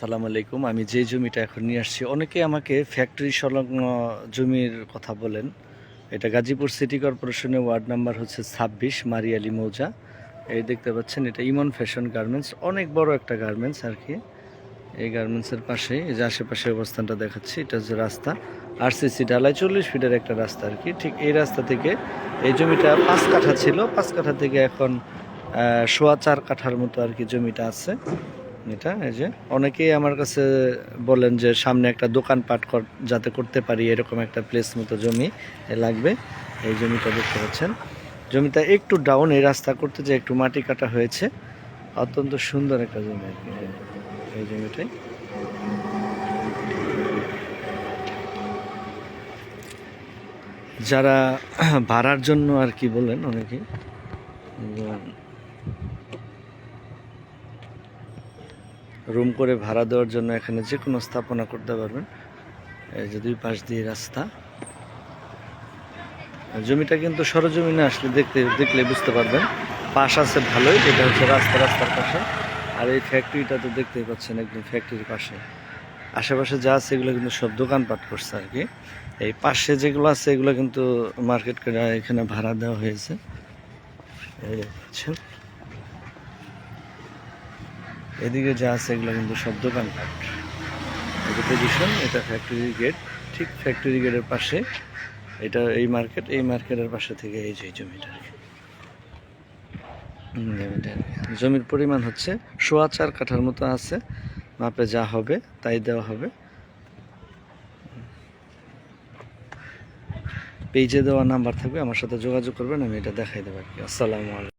সালাম আলাইকুম। আমি যে জমিটা এখন নিয়ে আসছি, অনেকে আমাকে ফ্যাক্টরি সংলগ্ন জমির কথা বলেন। এটা গাজীপুর সিটি কর্পোরেশনের ওয়ার্ড নাম্বার হচ্ছে ছাব্বিশ, মারিয়ালি মৌজা। এই দেখতে পাচ্ছেন, এটা ইমন ফ্যাশন গার্মেন্টস, অনেক বড় একটা গার্মেন্টস আর কি। এই গার্মেন্টসের পাশেই, এই যে আশেপাশে অবস্থানটা দেখাচ্ছি, এটা হচ্ছে রাস্তা। আরসিসি ঢালাই চল্লিশ ফিটের একটা রাস্তা আর কি। ঠিক এই রাস্তা থেকে, এই জমিটা পাঁচ কাঠা ছিল। পাঁচ কাঠা থেকে এখন সোয়া চার কাঠার মতো আর কি জমিটা আছে। এটা, এই যে। অনেকেই আমার কাছে বলেন যে সামনে একটা দোকানপাট যাতে করতে পারি এরকম একটা প্লেস মতো জমি লাগবে। এই জমিটা দেখতে পাচ্ছেন। জমিটা একটু ডাউন এই রাস্তা করতে যে একটু মাটি কাটা হয়েছে। অত্যন্ত সুন্দর একটা জমি আর কি, এই- জমিটাই। যারা ভাড়ার জন্য আর কি বলেন অনেকেই রুম করে ভাড়া দেওয়ার জন্য এখানে যে কোনো স্থাপনা করতে পারবেন। এই যে দুই পাশ দিয়ে রাস্তা। জমিটা কিন্তু সরজমিনে আসলে দেখতে, দেখলে বুঝতে পারবেন। পাশ আছে ভালোই, এটা হচ্ছে রাস্তা, রাস্তার পাশে। আর এই ফ্যাক্টরিটা তো দেখতেই পাচ্ছেন একদম ফ্যাক্টরির পাশে। আশেপাশে যা আছে এগুলো কিন্তু সব দোকানপাট করছে আর কি। এই পাশে যেগুলো আছে এগুলো কিন্তু মার্কেট করে এখানে ভাড়া দেওয়া হয়েছে। এই এদিকে যা আছে এগুলো কিন্তু সব দোকানপাট এটা পজিশন এটা ফ্যাক্টরি গেট ঠিক ফ্যাক্টরি গেটের পাশে এটা এই মার্কেট এই মার্কেটের পাশে থেকে এই যে জমিটা। জমির পরিমাণ হচ্ছে সোয়া চার কাঠার মতো আছে। মাপে যা হবে তাই দেওয়া হবে। পেজে দেওয়া নাম্বার থাকবে, আমার সাথে যোগাযোগ করবেন, আমি এটা দেখাই দেবো আর কি। আসসালামু আলাইকুম।